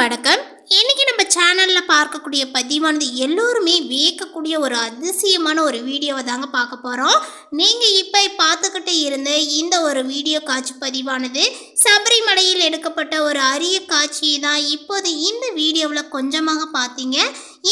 வணக்கம். இன்னைக்கு நம்ம சேனலில் பார்க்கக்கூடிய பதிவானது எல்லோருமே வியக்கக்கூடிய ஒரு அதிசயமான ஒரு வீடியோவை தாங்க பார்க்க போகிறோம் நீங்கள் இப்போ பார்த்துக்கிட்டு இருந்த இந்த ஒரு வீடியோ காட்சி பதிவானது சபரிமலையில் எடுக்கப்பட்ட ஒரு அரிய காட்சியை தான் இப்போது இந்த வீடியோவில் கொஞ்சமாக பார்த்தீங்க.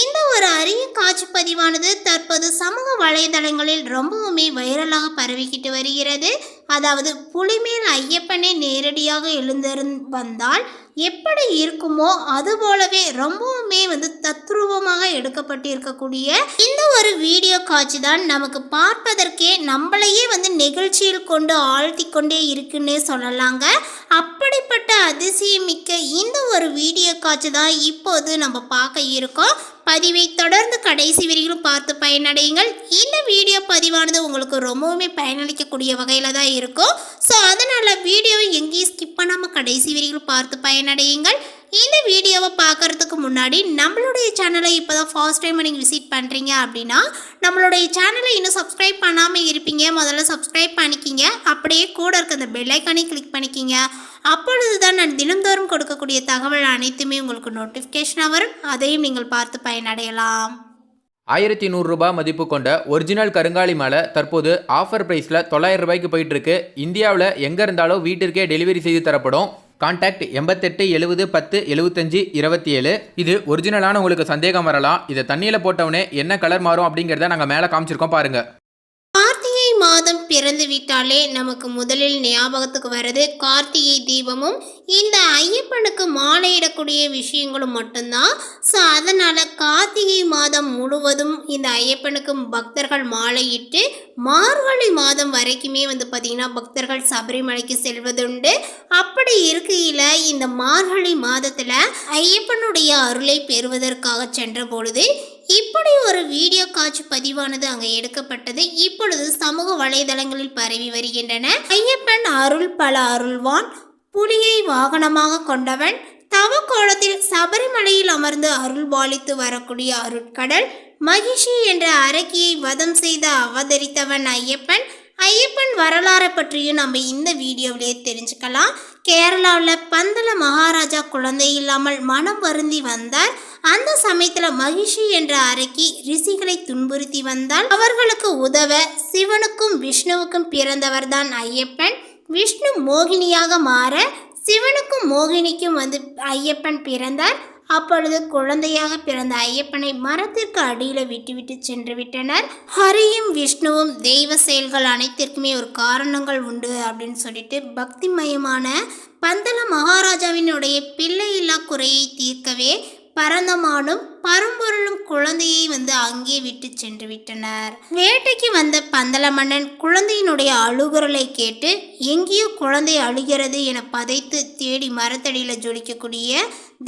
இந்த ஒரு அரிய காட்சி பதிவானது தற்போது சமூக வலைதளங்களில் ரொம்பவுமே வைரலாக பரவிக்கிட்டு வருகிறது. அதாவது புலிமேல் ஐயப்பனே நேரடியாக எழுந்திருந் வந்தால் எப்படி இருக்குமோ அது போலவே ரொம்பவுமே வந்து தத்ரூபமாக எடுக்கப்பட்டு இருக்கக்கூடிய இந்த ஒரு வீடியோ காட்சி தான் நமக்கு பார்ப்பதற்கே நம்மளையே வந்து நெகிழ்ச்சியில் கொண்டு ஆழ்த்தி கொண்டே இருக்குன்னே சொல்லலாங்க. அப்படிப்பட்ட அதிசயமிக்க இந்த ஒரு வீடியோ காட்சி தான் இப்போது நம்ம பார்க்க இருக்கோம். பதிவை தொடர்ந்து கடைசி வரையிலும் பார்த்து பயனடையுங்கள். இந்த வீடியோ பதிவானது உங்களுக்கு ரொம்பவுமே பயனளிக்கக்கூடிய வகையில் தான் இருக்கும். ஸோ அதனால் வீடியோவை எங்கேயும் ஸ்கிப் பண்ணாமல் கடைசி வரையிலும் பார்த்து பயனடையுங்கள். இந்த வீடியோவை பார்க்கறதுக்கு முன்னாடி நம்மளுடைய சேனலை இப்போ தான் ஃபர்ஸ்ட் டைம் நீங்கள் விசிட் பண்ணுறீங்க அப்படின்னா நம்மளுடைய சேனலை இன்னும் சப்ஸ்கிரைப் பண்ணாமல் இருப்பீங்க. முதல்ல சப்ஸ்கிரைப் பண்ணிக்கிங்க. அப்படியே கூட இருக்க அந்த பெல்லைக்கானே கிளிக் பண்ணிக்கிங்க. அப்பொழுது தான் நான் தினந்தோறும் கொடுக்கக்கூடிய தகவல் அனைத்துமே உங்களுக்கு நோட்டிஃபிகேஷனாக வரும். அதையும் நீங்கள் பார்த்து பயனடையலாம். ஆயிரத்தி நூறுரூபா மதிப்பு கொண்ட ஒரிஜினல் கருங்காலி மாலை தற்போது ஆஃபர் ப்ரைஸில் தொள்ளாயிரம் ரூபாய்க்கு போயிட்டுருக்கு இந்தியாவில் எங்கே இருந்தாலும் வீட்டிற்கே டெலிவரி செய்து தரப்படும். கான்டாக்ட் எண்பத்தெட்டு எழுபது பத்து எழுபத்தஞ்சு இருபத்தி ஏழு இது ஒரிஜினலான உங்களுக்கு சந்தேகம் வரலாம். இதை தண்ணியில் போட்டவுடனே என்ன கலர் மாறும் அப்படிங்கிறத நாங்கள் மேலே காமிச்சிருக்கோம் பாருங்கள் மாதம் பிறந்து விட்டாலே நமக்கு முதலில் ஞாபகத்துக்கு வர்றது கார்த்திகை தீபமும் இந்த ஐயப்பனுக்கு மாலையிடக்கூடிய விஷயங்களும் மட்டும்தான். ஸோ அதனால் கார்த்திகை மாதம் முழுவதும் இந்த ஐயப்பனுக்கு பக்தர்கள் மாலையிட்டு மார்கழி மாதம் வரைக்குமே வந்து பார்த்திங்கன்னா பக்தர்கள் சபரிமலைக்கு செல்வதுண்டு. அப்படி இருக்கையில் இந்த மார்கழி மாதத்தில் ஐயப்பனுடைய அருளை பெறுவதற்காக சென்ற பொழுது இப்படி ஒரு வீடியோ காட்சி பதிவானது அங்கே எடுக்கப்பட்டது. இப்பொழுது சமூக வலைதளங்களில் பரவி வருகின்றன. ஐயப்பன் அருள் பல அருள்வான். புலியை வாகனமாக கொண்டவன். தவக்கோலத்தில் சபரிமலையில் அமர்ந்து அருள் பாலித்து வரக்கூடிய அருட்கடல். மகிஷி என்ற அரக்கியை வதம் செய்து அவதரித்தவன் ஐயப்பன். ஐயப்பன் வரலாறை பற்றியும் நம்ம இந்த வீடியோவிலே தெரிஞ்சுக்கலாம். கேரளாவில் பந்தல மகாராஜா குழந்தை இல்லாமல் மனம் வருந்தி வந்தார். அந்த சமயத்தில் மகிஷி என்ற அரைக்கி ரிஷிகளை துன்புறுத்தி வந்தால் அவர்களுக்கு உதவ சிவனுக்கும் விஷ்ணுவுக்கும் பிறந்தவர் தான் ஐயப்பன். விஷ்ணு மோகினியாக மாற சிவனுக்கும் மோகினிக்கும் வந்து ஐயப்பன் பிறந்தார். அப்பொழுது குழந்தையாக பிறந்த ஐயப்பனை மரத்திற்கு அடியில் விட்டுவிட்டு சென்று விட்டனர். ஹரியும் விஷ்ணுவும் தெய்வ செயல்கள் அனைத்திற்குமே ஒரு காரணங்கள் உண்டு அப்படின்னு சொல்லிட்டு பக்திமயமான பந்தல மகாராஜாவினுடைய பிள்ளை இல்லா குறையை தீர்க்கவே பரந்தமானும் பரம்பொருளும் குழந்தையை வந்து அங்கே விட்டு சென்று விட்டனர். வேட்டைக்கு வந்த பந்தல மன்னன் குழந்தையினுடைய அழுகுரலை கேட்டு எங்கேயோ குழந்தை அழுகிறது என பதைத்து தேடி மரத்தடியில் ஜொலிக்கக்கூடிய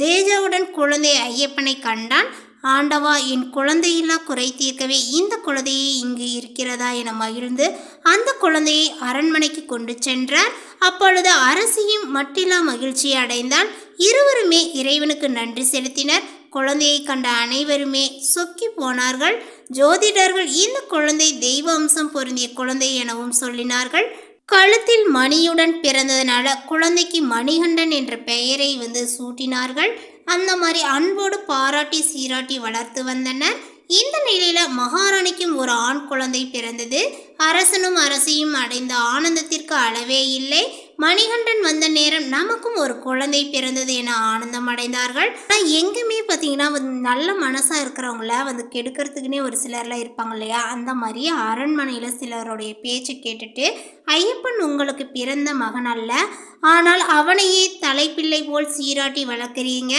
தேஜாவுடன் குழந்தை ஐயப்பனை கண்டான். ஆண்டவா என் குழந்தையில்லா குறை தீர்க்கவே இந்த குழந்தையே இங்கு இருக்கிறதா என மகிழ்ந்து அந்த குழந்தையை அரண்மனைக்கு கொண்டு சென்றார். அப்பொழுது அரசியும் மட்டிலா மகிழ்ச்சி அடைந்தால் இருவருமே இறைவனுக்கு நன்றி செலுத்தினர். குழந்தையை கண்ட அனைவருமே சொக்கி போனார்கள். ஜோதிடர்கள் இந்த குழந்தை தெய்வ அம்சம் பொருந்திய குழந்தை எனவும் சொல்லினார்கள். கழுத்தில் மணியுடன் பிறந்ததுனால குழந்தைக்கு மணிகண்டன் என்ற பெயரை வந்து சூட்டினார்கள். அந்த மாதிரி அன்போடு பாராட்டி சீராட்டி வளர்த்து வந்தனர். இந்த நிலையில மகாராணிக்கும் ஒரு ஆண் குழந்தை பிறந்தது. அரசனும் அரசியும் அடைந்த ஆனந்தத்திற்கு அளவே இல்லை. மணிகண்டன் வந்த நேரம் நமக்கும் ஒரு குழந்தை பிறந்தது என ஆனந்தம் அடைந்தார்கள். ஆனால் எங்குமே பார்த்தீங்கன்னா வந்து நல்ல மனசாக இருக்கிறவங்கள வந்து கெடுக்கிறதுக்குனே ஒரு சிலர்லாம் இருப்பாங்க இல்லையா? அந்த மாதிரி அரண்மனையில் சிலருடைய பேச்சு கேட்டுட்டு ஐயப்பன் உங்களுக்கு பிறந்த மகன் அல்ல. ஆனால் அவனையே தலைப்பிள்ளை போல் சீராட்டி வளர்க்குறீங்க.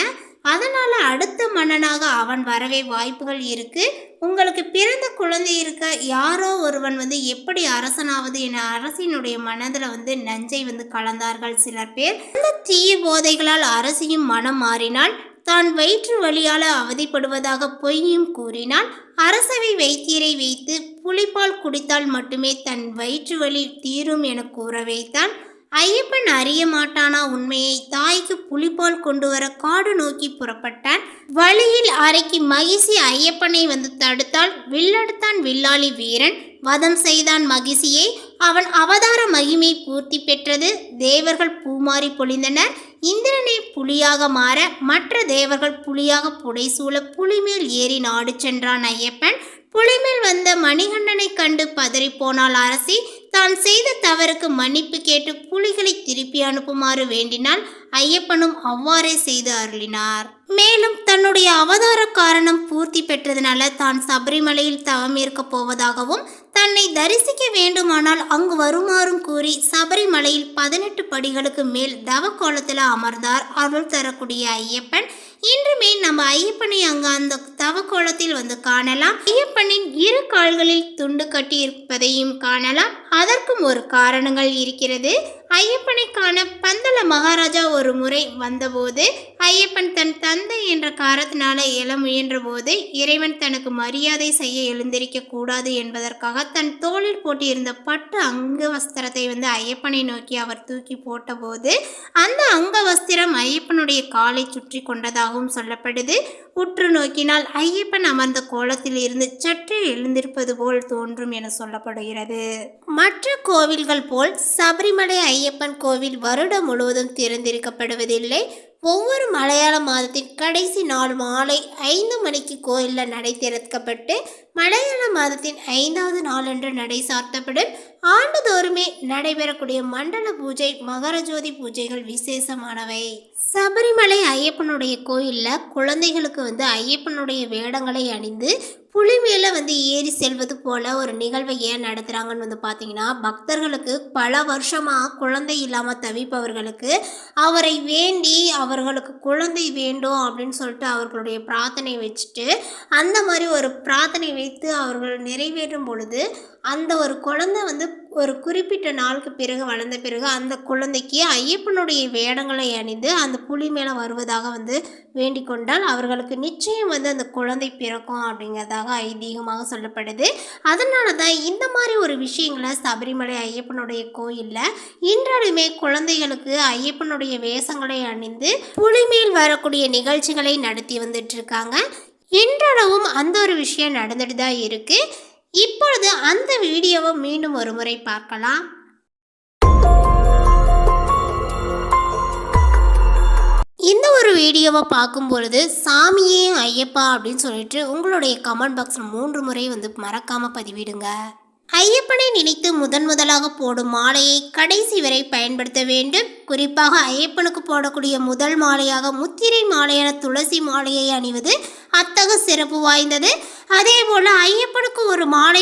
அதனால் அடுத்த மன்னனாக அவன் வரவே வாய்ப்புகள் இருக்குது உங்களுக்கு பிற குழந்தை இருக்க யாரோ ஒருவன் வந்து எப்படி அரசனாவது என அரசினுடைய மனதில் வந்து நஞ்சை வந்து கலந்தார்கள் சிலர் பேர். அந்த தீய போதைகளால் அரசியும் மனம் மாறினாள் தான் வயிற்று வலியால் அவதிப்படுவதாக பொய்யும் கூறினான் அரசவை வைத்தியரை வைத்து புலிப்பால் குடித்தால் மட்டுமே தன் வயிற்று வலி தீரும் என கூற வைத்தான். ஐயப்பன் அறிய மாட்டானா உண்மையை தாய்க்கு புலிபோல் கொண்டு வர காடு நோக்கி புறப்பட்டான். வழியில் அறைக்கு மகிழ்ச்சி ஐயப்பனை வந்து தடுத்தால் வில்லெடுத்தான் வில்லாளி வீரன். வதம் செய்தான் மகிழ்ச்சியை. அவன் அவதார மகிமை பூர்த்தி பெற்றது. தேவர்கள் பூமாறி பொழிந்தனர். இந்திரனை புலியாக மாற மற்ற தேவர்கள் புலியாக புடைசூழ புலிமேல் ஏறி நாடு சென்றான் ஐயப்பன். புலிமேல் வந்த மணிகண்டனை கண்டு பதறிப்போனாள் அரசி. தான் செய்த தவறுக்கு மன்னிப்பு கேட்டு புலிகளை திருப்பி அனுப்புமாறு வேண்டினால் ஐயப்பனும் அவ்வாறே செய்து அருளினார். மேலும் தன்னுடைய அவதார காரணம் பூர்த்தி பெற்றதனால தான் சபரிமலையில் தவம் இருக்கப் போவதாகவும் தன்னை தரிசிக்க வேண்டுமானால் அங்கு வருமாறும் கூறி சபரிமலையில் பதினெட்டு படிகளுக்கு மேல் தவக்கோலத்தில் அமர்ந்தார் அருள் தரக்கூடிய ஐயப்பன். இன்றுமே நம்ம ஐயப்பனை அங்கு அந்த தவக்கோலத்தில் வந்து காணலாம். ஐயப்பனின் இரு கால்களில் துண்டு கட்டி இருப்பதையும் காணலாம். அதற்கும் ஒரு காரணங்கள் இருக்கிறது. ஐயப்பனை காண பந்தல மகாராஜா ஒரு முறை வந்தபோது ஐயப்பன் தன் தந்தை என்ற காரத்தினால எழ முயன்றபோது இறைவன் தனக்கு மரியாதை செய்ய எழுந்திருக்க கூடாது என்பதற்காக தன் தோளில் போட்டியிருந்த பட்டு அங்க வஸ்திரத்தை வந்து ஐயப்பனை நோக்கி அவர் தூக்கி போட்டபோது அந்த அங்க வஸ்திரம் ஐயப்பனுடைய காலை சுற்றி கொண்டதாகவும் சொல்லப்படுது. உற்று நோக்கினால் ஐயப்பன் அமர்ந்த கோலத்தில் இருந்து சற்றே எழுந்திருப்பது போல் தோன்றும் என சொல்லப்படுகிறது. மற்ற கோவில்கள் போல் சபரிமலை ஐயப்பன் கோவில் வருடம் முழுவதும் திறந்திருக்கப்படுவதில்லை. ஒவ்வொரு மலையாள மாதத்தின் கடைசி நாள் மாலை ஐந்து மணிக்கு கோயிலில் நடை திறக்கப்பட்டு மலையாள மாதத்தின் ஐந்தாவது நாளன்று நடை சாத்தப்படும். ஆண்டுதோறுமே நடைபெறக்கூடிய மண்டல பூஜை மகரஜோதி பூஜைகள் விசேஷமானவை. சபரிமலை ஐயப்பனுடைய கோயிலில் குழந்தைகளுக்கு வந்து ஐயப்பனுடைய வேடங்களை அணிந்து புலி மேலே வந்து ஏறி செல்வது போல ஒரு நிகழ்வை ஏன் நடத்துகிறாங்கன்னு வந்து பார்த்தீங்கன்னா பக்தர்களுக்கு பல வருஷமாக குழந்தை இல்லாமல் தவிப்பவர்களுக்கு அவரை வேண்டி அவர்களுக்கு குழந்தை வேண்டும் அப்படின்னு சொல்லிட்டு அவர்களுடைய பிரார்த்தனை வச்சுட்டு அந்த மாதிரி ஒரு பிரார்த்தனை வைத்து அவர்கள் நிறைவேற்றும் பொழுது அந்த ஒரு குழந்தை வந்து ஒரு குறிப்பிட்ட நாளுக்கு பிறகு வளர்ந்த பிறகு அந்த குழந்தைக்கு ஐயப்பனுடைய வேடங்களை அணிந்து அந்த புலி மேலே வருவதாக வந்து வேண்டிக் கொண்டால் அவர்களுக்கு நிச்சயம் வந்து அந்த குழந்தை பிறக்கும் அப்படிங்கிறதாக ஐதீகமாக சொல்லப்படுது. அதனால தான் இந்த மாதிரி ஒரு விஷயங்களை சபரிமலை ஐயப்பனுடைய கோயிலில் இன்றாலுமே குழந்தைகளுக்கு ஐயப்பனுடைய வேஷங்களை அணிந்து புலிமேல் வரக்கூடிய நிகழ்ச்சிகளை நடத்தி வந்துட்டு இருக்காங்க. இன்றளவும் அந்த ஒரு விஷயம் நடந்துட்டு தான் இருக்குது இப்பொழுது அந்த வீடியோவை மீண்டும் ஒரு முறை பார்க்கலாம். இந்த ஒரு வீடியோவை பார்க்கும் பொழுது சாமியே ஐயப்பா அப்படின்னு சொல்லிட்டு உங்களுடைய கமெண்ட் பாக்ஸில் மூன்று முறை வந்து மறக்காம பதிவிடுங்க. ஐயப்பனை நினைத்து முதன் முதலாக போடும் மாலையை கடைசி வரை பயன்படுத்த வேண்டும். குறிப்பாக ஐயப்பனுக்கு போடக்கூடிய முதல் மாலையாக முத்திரை மாலையான துளசி மாலையை அணிவது அத்தக சிறப்பு வாய்ந்தது. அதே போல ஐயப்ப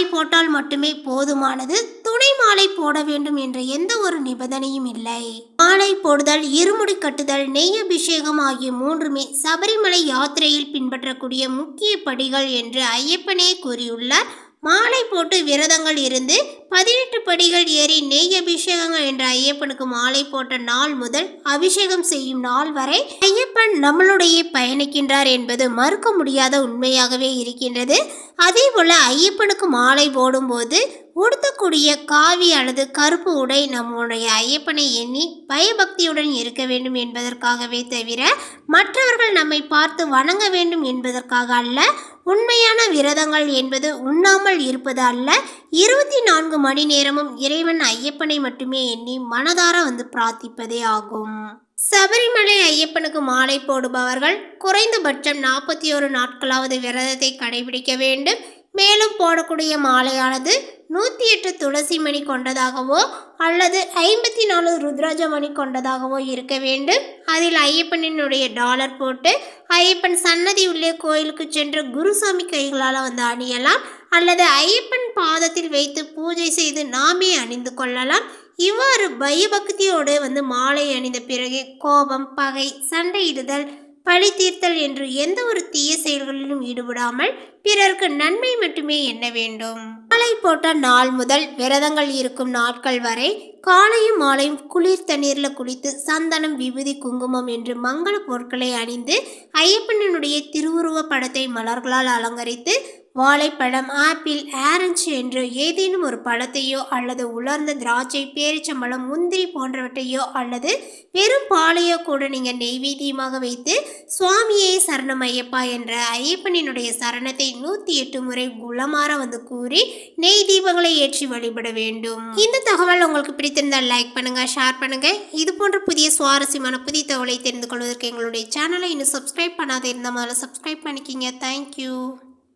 மாலை போட்டால் மட்டுமே போதுமானது. துணை மாலை போட வேண்டும் என்ற எந்த ஒரு நிபந்தனையும் இல்லை. மாலை போடுதல் இருமுடி கட்டுதல் நெய் அபிஷேகம் ஆகிய மூன்றுமே சபரிமலை யாத்திரையில் பின்பற்றக்கூடிய முக்கிய படிகள் என்று ஐயப்பனே கூறியுள்ளார். மாலை போட்டு விரதங்கள் இருந்து பதினெட்டு படிகள் ஏறி நெய் அபிஷேகங்கள் என்ற ஐயப்பனுக்கு மாலை போட்ட நாள் முதல் அபிஷேகம் செய்யும் நாள் வரை ஐயப்பன் நம்மளுடைய பயணிக்கின்றார் என்பது மறுக்க முடியாத உண்மையாகவே இருக்கின்றது. அதே போல ஐயப்பனுக்கு மாலை போடும்போது உடுத்தக்கூடிய காவி அல்லது கருப்பு உடை நம்முடைய ஐயப்பனை எண்ணி பயபக்தியுடன் இருக்க வேண்டும் என்பதற்காகவே தவிர மற்றவர்கள் நம்மை பார்த்து வணங்க வேண்டும் என்பதற்காக அல்ல உண்மையான விரதங்கள் என்பது உண்ணாமல் இருப்பது அல்ல. இருபத்தி நான்கு மணி நேரமும் இறைவன் ஐயப்பனை மட்டுமே எண்ணி மனதார வந்து பிரார்த்திப்பதே ஆகும். சபரிமலை ஐயப்பனுக்கு மாலை போடுபவர்கள் குறைந்தபட்சம் நாற்பத்தி ஒரு நாட்களாவது விரதத்தை கடைபிடிக்க வேண்டும். மேலும் போடக்கூடிய மாலையானது நூற்றி எட்டு துளசி மணி கொண்டதாகவோ அல்லது ஐம்பத்தி நாலு ருத்ராஜ மணி கொண்டதாகவோ இருக்க வேண்டும். அதில் ஐயப்பனினுடைய டாலர் போட்டு ஐயப்பன் சன்னதி உள்ளே கோயிலுக்கு சென்று குருசாமி கைகளால் வந்து அணியலாம். அல்லது ஐயப்பன் பாதத்தில் வைத்து பூஜை செய்து நாமே அணிந்து கொள்ளலாம். இவ்வாறு பயபக்தியோடு வந்து மாலை அணிந்த பிறகு கோபம் பகை சண்டையிடுதல் பழி தீர்த்தல் என்று எந்த ஒரு தீய செயல்களிலும் ஈடுபடாமல் பிறருக்கு நன்மை மட்டுமே எண்ண வேண்டும்? மாலை போட்ட நாள் முதல் விரதங்கள் இருக்கும் நாட்கள் வரை காலையும் மாலையும் குளிர் தண்ணீரில் குளித்து சந்தனம் விபூதி குங்குமம் என்று மங்கள பொருட்களை அணிந்து ஐயப்பனனுடைய திருவுருவ படத்தை மலர்களால் அலங்கரித்து வாழைப்பழம் ஆப்பிள் ஆரஞ்சு என்று ஏதேனும் ஒரு பழத்தையோ அல்லது உலர்ந்த திராட்சை பேரிச்சம்பழம் முந்திரி போன்றவற்றையோ அல்லது வெறும் பாலையோ கூட நீங்கள் நெய்வேத்தியமாக வைத்து சுவாமியே சரணம் ஐயப்பா என்ற ஐயப்பனினுடைய சரணத்தை நூற்றி எட்டு முறை குலமாற வந்து கூறி நெய் தீபங்களை ஏற்றி வழிபட வேண்டும். இந்த தகவல் உங்களுக்கு பிடித்திருந்தால் லைக் பண்ணுங்க ஷேர் பண்ணுங்க. இது போன்ற புதிய சுவாரஸ்யமான புதிய தகவலை தெரிந்து கொள்வதற்கு எங்களுடைய சேனலை இன்னும் சப்ஸ்கிரைப் பண்ணாத இருந்தால் முதல்ல சப்ஸ்கிரைப் பண்ணிக்கிங்க. தேங்க்யூ